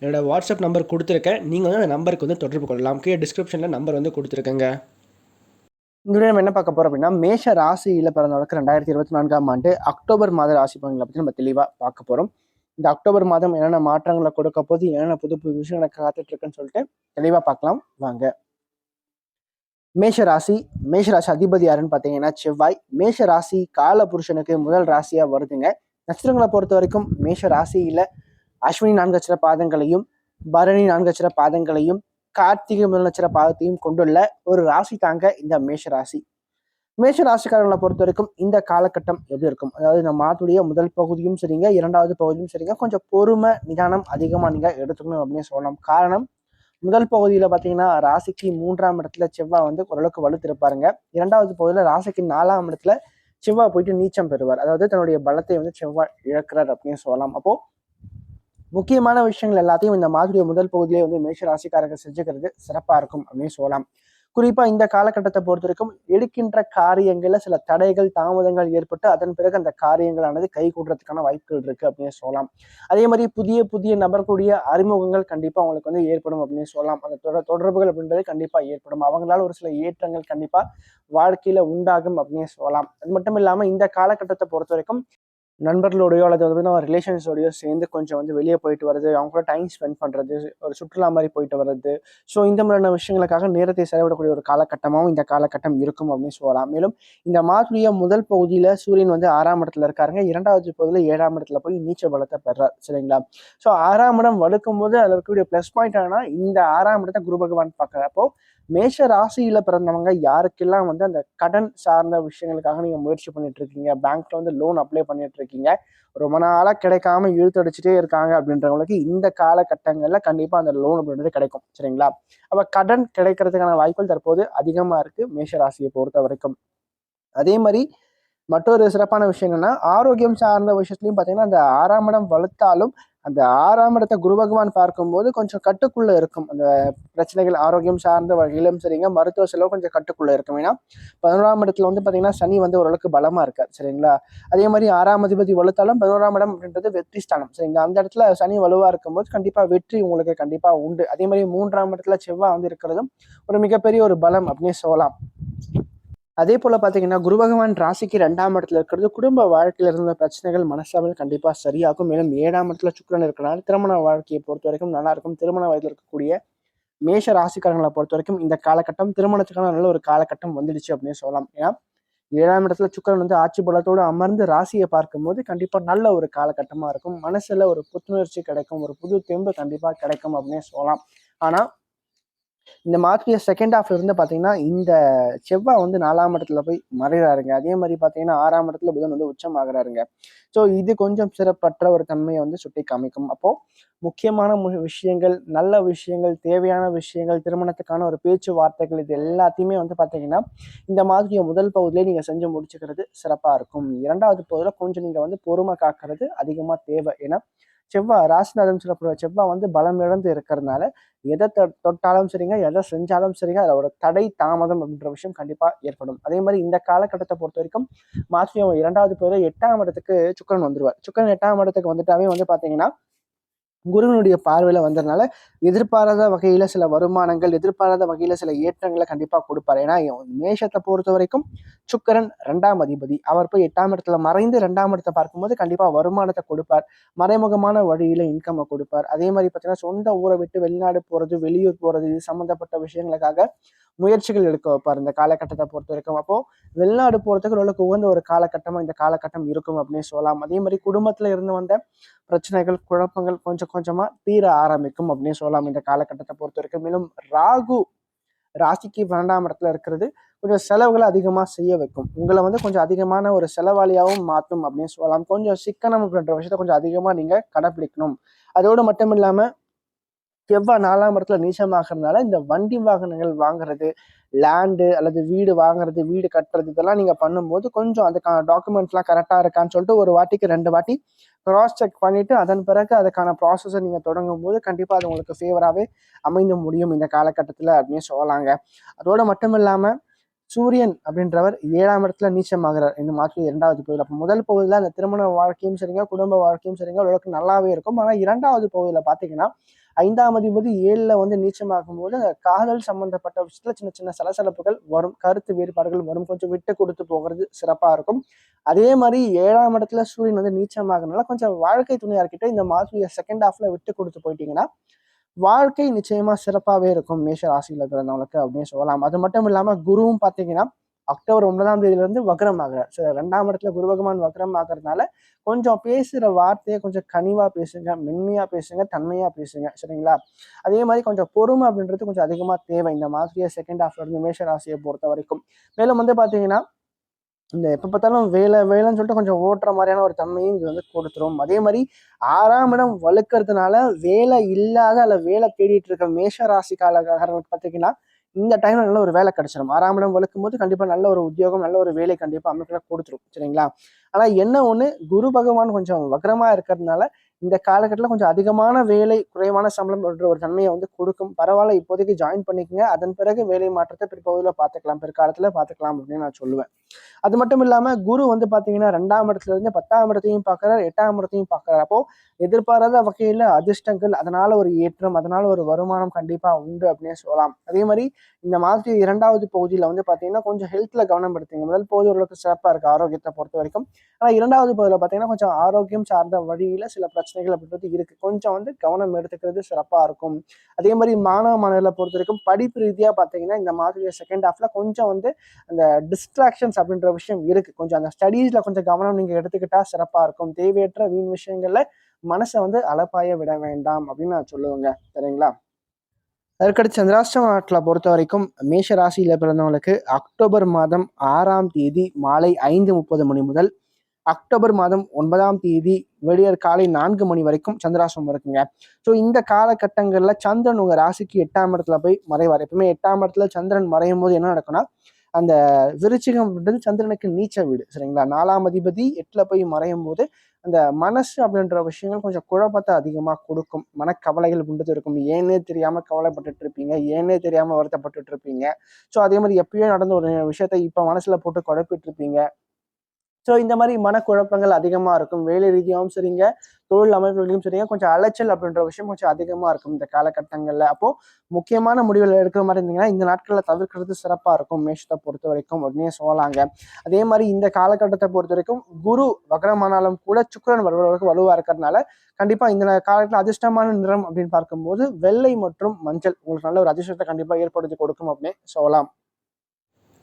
என்னோட WhatsApp number கொடுத்துருக்கேன். நீங்கள் வந்து அந்த நம்பருக்கு வந்து தொடர்பு கொள்ளலாம். கீழே டிஸ்கிரிப்ஷனில் நம்பர் வந்து கொடுத்துருக்கேங்க. இந்த நம்ம என்ன பார்க்க போகிறோம் அப்படின்னா மேஷ ராசியில் பிறந்தவருக்கு ரெண்டாயிரத்தி இருபத்தி நான்காம் ஆண்டு அக்டோபர் மாத ராசி பலன்களை பற்றி நம்ம தெளிவாக பார்க்க போகிறோம் இந்த அக்டோபர் மாதம் என்னென்ன மாற்றங்களை கொடுக்க போது என்னென்ன புது புது விஷயம் எனக்கு காத்துட்ருக்குன்னு சொல்லிட்டு தெளிவாக பார்க்கலாம். வாங்க. மேஷ ராசி மேஷ ராசி அதிபதி யாருன்னு பார்த்தீங்கன்னா செவ்வாய். மேஷ ராசி கால புருஷனுக்கு முதல் ராசியாக வருதுங்க. நட்சத்திரங்களை பொறுத்த வரைக்கும் மேஷ ராசியில் அஸ்வினி நான்கு அச்சர பாதங்களையும் பரணி நான்கு அச்சர பாதங்களையும் கார்த்திகை முதல் நட்சத்திர பாதத்தையும் கொண்டுள்ள ஒரு ராசி தாங்க இந்த மேஷ ராசி மேஷ ராசிக்காரர்களை பொறுத்த வரைக்கும் இந்த காலகட்டம் எப்படி இருக்கும்? அதாவது இந்த மாத்துடைய முதல் பகுதியும் சரிங்க இரண்டாவது பகுதியும் சரிங்க கொஞ்சம் பொறுமை நிதானம் அதிகமாக நீங்கள் எடுத்துக்கணும் அப்படின்னு சொல்லலாம் காரணம் முதல் பகுதியில் பார்த்தீங்கன்னா ராசிக்கு மூன்றாம் இடத்துல செவ்வாய் வந்து ஓரளவுக்கு வலுத்திருப்பாருங்க. இரண்டாவது பகுதியில் ராசிக்கு நாலாம் இடத்துல செவ்வாய் போயிட்டு நீச்சம் பெறுவார். அதாவது தன்னுடைய பலத்தை வந்து செவ்வாய் இழக்கிறார் அப்படின்னு சொல்லலாம். அப்போது முக்கியமான விஷயங்கள் எல்லாத்தையும் இந்த மாதிரியோட முதல் பகுதியிலே வந்து மேஷ ராசிக்காரர்கள் செஞ்சுக்கிறது சிறப்பாக இருக்கும் அப்படின்னு சொல்லலாம். குறிப்பாக இந்த காலகட்டத்தை பொறுத்த வரைக்கும் எடுக்கின்ற காரியங்களில் சில தடைகள் தாமதங்கள் ஏற்பட்டு அதன் பிறகு அந்த காரியங்களானது கை கூடுறதுக்கான வாய்ப்புகள் இருக்கு அப்படின்னு சொல்லலாம். அதே மாதிரி புதிய புதிய நபர்களுடைய அறிமுகங்கள் கண்டிப்பாக அவங்களுக்கு வந்து ஏற்படும் அப்படின்னு சொல்லலாம். அந்த தொடர் தொடர்புகள் அப்படின்றது கண்டிப்பாக ஏற்படும். அவங்களால ஒரு சில ஏற்றங்கள் கண்டிப்பாக வாழ்க்கையில உண்டாகும் அப்படின்னு சொல்லலாம். அது மட்டும் இல்லாமல் இந்த காலகட்டத்தை பொறுத்த வரைக்கும் நண்பர்களோடையோ அல்லது வந்து நம்ம ரிலேஷன்ஸோடையோ சேர்ந்து கொஞ்சம் வந்து வெளியே போயிட்டு வர்றது அவங்க கூட டைம் ஸ்பெண்ட் பண்ணுறது ஒரு சுற்றுலா மாதிரி போயிட்டு வர்றது. ஸோ இந்த மாதிரியான விஷயங்களுக்காக நேரத்தை செலவிடக்கூடிய ஒரு காலகட்டமாகவும் இந்த காலகட்டம் இருக்கும் அப்படின்னு சொல்லலாம். மேலும் இந்த மாதத்துடைய முதல் பகுதியில் சூரியன் வந்து ஆறாம் இடத்துல இருக்காருங்க. இரண்டாவது பகுதியில் ஏழாம் இடத்துல போய் நீச்ச பலத்தை பெறார். சரிங்களா? ஸோ ஆறாம் இடம் வலுக்கும் போது அதில் இருக்கக்கூடிய ப்ளஸ் பாயிண்ட் ஆனால் இந்த ஆறாம் இடத்தை குரு பகவான் பார்க்குறப்போ மேஷ ராசியில பிறந்தவங்க யாருக்கெல்லாம் வந்து அந்த கடன் சார்ந்த விஷயங்களுக்காக நீங்க முயற்சி பண்ணிட்டு இருக்கீங்க? பேங்க்ல வந்து லோன் அப்ளை பண்ணிட்டு இருக்கீங்க. ரொம்ப நாளாக கிடைக்காம இழுத்தடிச்சிட்டே இருக்காங்க அப்படின்றவங்களுக்கு இந்த காலகட்டங்களில் கண்டிப்பாக அந்த லோன் அப்படின்றது கிடைக்கும். சரிங்களா? அப்போ கடன் கிடைக்கிறதுக்கான வாய்ப்புகள் தற்போது அதிகமாக இருக்கு மேஷ ராசியை பொறுத்த வரைக்கும். அதே மாதிரி மற்றொரு சிறப்பான விஷயம் என்னென்னா ஆரோக்கியம் சார்ந்த விஷயத்துலையும் பார்த்தீங்கன்னா அந்த ஆறாம் இடம் வலுத்தாலும் அந்த ஆறாம் இடத்தை குரு பகவான் பார்க்கும்போது கொஞ்சம் கட்டுக்குள்ள இருக்கும். அந்த பிரச்சனைகள் ஆரோக்கியம் சார்ந்த வகையிலும் சரிங்க மருத்துவ செலவு கொஞ்சம் கட்டுக்குள்ள இருக்கும். ஏன்னா பதினோராம் இடத்துல வந்து பார்த்தீங்கன்னா சனி வந்து ஓரளவுக்கு பலமா இருக்கார் சரிங்களா? அதே மாதிரி ஆறாம் அதிபதி வலுத்தாலும் பதினோராம் இடம் அப்படின்றது வெற்றி ஸ்தானம் சரிங்களா? அந்த இடத்துல சனி வலுவா இருக்கும்போது கண்டிப்பா வெற்றி உங்களுக்கு கண்டிப்பா உண்டு. அதே மாதிரி மூன்றாம் இடத்துல செவ்வாய் வந்து இருக்கிறதும் ஒரு மிகப்பெரிய ஒரு பலம் அப்படின்னு சொல்லலாம். அதே போல பார்த்தீங்கன்னா குரு பகவான் ராசிக்கு ரெண்டாம் இடத்துல இருக்கிறது குடும்ப வாழ்க்கையில இருந்த பிரச்சனைகள் மனசாவில் கண்டிப்பாக சரியாகும். மேலும் ஏழாம் இடத்துல சுக்கரன் இருக்கிறனால திருமண வாழ்க்கையை பொறுத்த வரைக்கும் நல்லா இருக்கும். திருமண வயதில் இருக்கக்கூடிய மேஷ ராசிக்காரங்களை பொறுத்த வரைக்கும் இந்த காலகட்டம் திருமணத்துக்கான நல்ல ஒரு காலகட்டம் வந்துடுச்சு அப்படின்னு சொல்லலாம். ஏன்னா ஏழாம் இடத்துல சுக்கரன் வந்து ஆட்சி பலத்தோடு அமர்ந்து ராசியை பார்க்கும்போது கண்டிப்பாக நல்ல ஒரு காலகட்டமாக இருக்கும். மனசில் ஒரு புத்துணர்ச்சி கிடைக்கும். ஒரு புது தெம்பு கண்டிப்பாக கிடைக்கும் அப்படின்னு சொல்லலாம். ஆனால் இந்த மார்ச் செகண்ட் ஹாஃப்ல இருந்து பார்த்தீங்கன்னா இந்த செவ்வாய் வந்து நாலாம் இடத்துல போய் மறைகிறாருங்க. அதே மாதிரி பார்த்தீங்கன்னா ஆறாம் இடத்துல புதன் வந்து உச்சம் ஆகிறாருங்க ஸோ இது கொஞ்சம் சிறப்பற்ற ஒரு தன்மையை வந்து சுட்டி காமிக்கும். அப்போ முக்கியமான விஷயங்கள் நல்ல விஷயங்கள் தேவையான விஷயங்கள் திருமணத்துக்கான ஒரு பேச்சுவார்த்தைகள் இது எல்லாத்தையுமே வந்து பார்த்தீங்கன்னா இந்த மாதிரி முதல் பகுதியிலே நீங்கள் செஞ்சு முடிச்சுக்கிறது சிறப்பாக இருக்கும். இரண்டாவது பகுதியில் கொஞ்சம் நீங்கள் வந்து பொறுமை காக்கிறது அதிகமாக தேவை. ஏன்னா செவ்வாய் ராசிநாதன் சொல்லப்படுற செவ்வாய் வந்து பலம் இழந்து இருக்கிறதுனால எதை தொட்டாலும் சரிங்க எதை செஞ்சாலும் சரிங்க அதோட தடை தாமதம் அப்படின்ற விஷயம் கண்டிப்பா ஏற்படும். அதே மாதிரி இந்த காலகட்டத்தை பொறுத்த வரைக்கும் மாசியம் இரண்டாவது பேர் எட்டாம் இடத்துக்கு சுக்கரன் வந்துருவார். சுக்கரன் எட்டாம் இடத்துக்கு வந்துட்டாவே வந்து பாத்தீங்கன்னா குருவினுடைய பார்வையில் வந்ததுனால எதிர்பாராத வகையில் சில வருமானங்கள் எதிர்பாராத வகையில் சில ஏற்றங்களை கண்டிப்பாக கொடுப்பார். ஏன்னா மேஷத்தை பொறுத்த வரைக்கும் சுக்கரன் ரெண்டாம் அதிபதி. அவர் போய் எட்டாம் இடத்துல மறைந்து ரெண்டாம் இடத்தை பார்க்கும்போது கண்டிப்பாக வருமானத்தை கொடுப்பார். மறைமுகமான வழியில் இன்கம்மை கொடுப்பார். அதே மாதிரி பார்த்தீங்கன்னா சொந்த ஊரை விட்டு வெளிநாடு போகிறது வெளியூர் போகிறது இது சம்மந்தப்பட்ட விஷயங்களுக்காக முயற்சிகள் எடுக்க வைப்பார் இந்த காலகட்டத்தை பொறுத்த வரைக்கும். அப்போ வெளிநாடு போறதுக்கு ஓரளவுக்கு உகந்த ஒரு காலகட்டமா இந்த காலகட்டம் இருக்கும் அப்படின்னு சொல்லலாம். அதே மாதிரி குடும்பத்துல இருந்து வந்த பிரச்சனைகள் குழப்பங்கள் கொஞ்சம் கொஞ்சமா தீர ஆரம்பிக்கும் அப்படின்னு சொல்லலாம் இந்த காலகட்டத்தை பொறுத்த வரைக்கும். மேலும் ராகு ராசிக்கு பன்னெண்டாம் இடத்துல இருக்கிறது கொஞ்சம் செலவுகளை அதிகமாக செய்ய வைக்கும். உங்களை வந்து கொஞ்சம் அதிகமான ஒரு செலவாளியாகவும் மாற்றும் அப்படின்னு சொல்லலாம். கொஞ்சம் சிக்கனம் அப்படின்ற விஷயத்த கொஞ்சம் அதிகமாக நீங்கள் கடைப்பிடிக்கணும். அதோடு மட்டும் இல்லாமல் செவ்வாய் நாலாம் இடத்துல நீச்சமாகறதுனால இந்த வண்டி வாகனங்கள் வாங்குறது லேண்டு அல்லது வீடு வாங்குறது வீடு கட்டுறது இதெல்லாம் நீங்கள் பண்ணும்போது கொஞ்சம் அதுக்கான டாக்குமெண்ட்ஸ்லாம் கரெக்டாக இருக்கான்னு சொல்லிட்டு ஒரு வாட்டிக்கு ரெண்டு வாட்டி க்ராஸ் செக் பண்ணிவிட்டு அதன் பிறகு அதுக்கான ப்ராசஸை நீங்கள் தொடங்கும் போது கண்டிப்பாக அது உங்களுக்கு ஃபேவராகவே அமைந்து முடியும் இந்த காலகட்டத்தில் அப்படின்னு சொல்லலாங்க. அதோடு மட்டும் இல்லாமல் சூரியன் அப்படின்றவர் ஏழாம் இடத்துல நீச்சமாகிறார். இந்த மாதம் இரண்டாவது பகுதியில். அப்போ முதல் பகுதியில் அந்த திருமண வாழ்க்கையும் சரிங்க குடும்ப வாழ்க்கையும் சரிங்க ஓரளவுக்கு நல்லாவே இருக்கும். ஆனால் இரண்டாவது பகுதியில் பார்த்தீங்கன்னா ஐந்தாம் அதிபதி ஏழில் வந்து நீச்சமாகும் போது அந்த காதல் சம்பந்தப்பட்ட விஷயத்துல சின்ன சின்ன சலசலப்புகள் வரும் கருத்து வேறுபாடுகள் வரும். கொஞ்சம் விட்டு கொடுத்து போகிறது சிறப்பாக இருக்கும். அதே மாதிரி ஏழாம் இடத்துல சூரியன் வந்து நீச்சமாகனால கொஞ்சம் வாழ்க்கை துணையார்கிட்ட இந்த மாதிரி செகண்ட் ஹாஃப்ல விட்டு கொடுத்து போயிட்டீங்கன்னா வாழ்க்கை நிச்சயமா சிறப்பாகவே இருக்கும் மேஷ ராசியில் பிறந்தவங்களுக்கு அப்படின்னு சொல்லலாம். அது மட்டும் இல்லாமல் குருவும் பார்த்தீங்கன்னா அக்டோபர் ஒன்பதாம் தேதியிலிருந்து வக்ரம் ஆகிறார். ஸோ ரெண்டாம் இடத்துல குரு பகவான் வக்ரம் ஆகிறதுனால கொஞ்சம் பேசுகிற வார்த்தையை கொஞ்சம் கனிவாக பேசுங்க மென்மையாக பேசுங்க தன்மையாக பேசுங்க. சரிங்களா? அதே மாதிரி கொஞ்சம் பொறுமை அப்படின்றது கொஞ்சம் அதிகமாக தேவை. இந்த மாதிரியே செகண்ட் ஹாஃப்ல இருந்து மேஷ ராசியை பொறுத்த வரைக்கும் மேலும் வந்து பார்த்தீங்கன்னா இந்த எப்போ பார்த்தாலும் வேலை வேலைன்னு சொல்லிட்டு கொஞ்சம் ஓட்டுற மாதிரியான ஒரு தன்மையும் இது வந்து கொடுத்துரும். அதே மாதிரி ஆறாம் இடம் வலுக்கிறதுனால வேலை இல்லாத அல்ல வேலை தேடிட்டு இருக்க மேஷ ராசி காலகாரங்களுக்கு பார்த்தீங்கன்னா இந்த டைம்ல நல்ல ஒரு வேலை கிடைச்சிடும் ஆறாம் இடம் வலுக்கும் போது கண்டிப்பாக நல்ல ஒரு உத்தியோகம் நல்ல ஒரு வேலை கண்டிப்பாக அமைப்புல கொடுத்துரும். சரிங்களா? ஆனால் என்ன ஒன்று குரு பகவான் கொஞ்சம் வக்ரமாக இருக்கிறதுனால இந்த காலகட்டத்தில் கொஞ்சம் அதிகமான வேலை குறைவான சம்பளம் என்ற ஒரு தன்மையை வந்து கொடுக்கும். பரவாயில்ல இப்போதைக்கு ஜாயின் பண்ணிக்கங்க. அதன் பிறகு வேலை மாற்றத்தை பிற்பகுதியில் பார்த்துக்கலாம். பிற்காலத்தில் பார்த்துக்கலாம் அப்படின்னு நான் சொல்லுவேன். அது மட்டும் இல்லாமல் குரு வந்து பார்த்தீங்கன்னா ரெண்டாம் இடத்துல இருந்து பத்தாம் இடத்தையும் பார்க்குறாரு எட்டாம் இடத்தையும் பார்க்குறாரு. அப்போ எதிர்பாராத வகையில் அதிர்ஷ்டங்கள் அதனால ஒரு ஏற்றம் அதனால ஒரு வருமானம் கண்டிப்பாக உண்டு அப்படின்னு சொல்லலாம். அதே மாதிரி இந்த மாதத்து இரண்டாவது பகுதியில் வந்து பார்த்தீங்கன்னா கொஞ்சம் ஹெல்த்தில் கவனம் எடுத்தீங்க முதல் பகுதி ஓரளவுக்கு சிறப்பாக இருக்குது ஆரோக்கியத்தை பொறுத்த வரைக்கும். ஆனால் இரண்டாவது பகுதியில் பார்த்தீங்கன்னா கொஞ்சம் ஆரோக்கியம் சார்ந்த வழியில் சில பிரச்சனைகள் அப்படின்றது இருக்குது கொஞ்சம் வந்து கவனம் எடுத்துக்கிறது சிறப்பாக இருக்கும். அதே மாதிரி மாணவ மாணவர்களை பொறுத்த வரைக்கும் படிப்பு ரீதியாக பார்த்தீங்கன்னா இந்த மாதிரி செகண்ட் ஹாஃப்ல கொஞ்சம் வந்து அந்த டிஸ்ட்ராக்ஷன்ஸ் அப்படின்ற விஷயம் இருக்குது கொஞ்சம் அந்த ஸ்டடீஸில் கொஞ்சம் கவனம் நீங்கள் எடுத்துக்கிட்டா சிறப்பாக இருக்கும். தேவையற்ற வீண் விஷயங்களில் மனசை வந்து அலப்பாய விட வேண்டாம் அப்படின்னு நான் சொல்லுவேங்க. சரிங்களா? அதற்கடுத்து சந்திராஷ்டம நாட்டில் பொறுத்த வரைக்கும் மேஷ ராசியில் பிறந்தவங்களுக்கு அக்டோபர் மாதம் ஆறாம் தேதி மாலை ஐந்து முப்பது மணி முதல் அக்டோபர் மாதம் ஒன்பதாம் தேதி வெளியர் காலை நான்கு மணி வரைக்கும் சந்திராசிரமம் இருக்குங்க. ஸோ இந்த காலகட்டங்களில் சந்திரன் உங்கள் ராசிக்கு எட்டாம் இடத்துல போய் மறைவார். எப்பவுமே எட்டாம் இடத்துல சந்திரன் மறையும் போது என்ன நடக்கும்னா அந்த விருச்சிகம் அப்படின்றது சந்திரனுக்கு நீச்ச வீடு சரிங்களா? நாலாம் அதிபதி எட்டில் போய் மறையும் போது அந்த மனசு அப்படின்ற விஷயங்கள் கொஞ்சம் குழப்பத்தை அதிகமாக கொடுக்கும். மனக்கவலைகள் அப்படின்றது இருக்கும். ஏன்னே தெரியாமல் கவலைப்பட்டுட்டு இருப்பீங்க. ஏன்னே தெரியாமல் வருத்தப்பட்டுட்டு இருப்பீங்க. ஸோ அதே மாதிரி எப்பயோ நடந்த ஒரு விஷயத்த இப்போ மனசில் போட்டு குழப்பிட்டு இருப்பீங்க. ஸோ இந்த மாதிரி மனக்குழப்பங்கள் அதிகமாக இருக்கும். வேலை ரீதியாகவும் சரிங்க. தொழில் அமைப்புகளையும் சரிங்க. கொஞ்சம் அலைச்சல் அப்படின்ற விஷயம் கொஞ்சம் அதிகமாக இருக்கும் இந்த காலகட்டங்களில். அப்போ முக்கியமான முடிவுகள் எடுக்கிற மாதிரி இருந்தீங்கன்னா இந்த நாட்களில் தவிர்க்கிறது சிறப்பாக இருக்கும். மேஷத்தை பொறுத்த வரைக்கும் உடனே சொல்லலாங்க. அதே மாதிரி இந்த காலகட்டத்தை பொறுத்த வரைக்கும் குரு வக்ரமானாலும் கூட சுக்கரன் வருவதற்கு வலுவாக இருக்கிறதுனால கண்டிப்பாக இந்த காலத்தில் அதிர்ஷ்டமான நிறம் அப்படின்னு பார்க்கும்போது வெள்ளை மற்றும் மஞ்சள் உங்களுக்கு நல்ல ஒரு அதிர்ஷ்டத்தை கண்டிப்பாக ஏற்படுத்தி கொடுக்கும் அப்படின்னு சொல்லலாம்.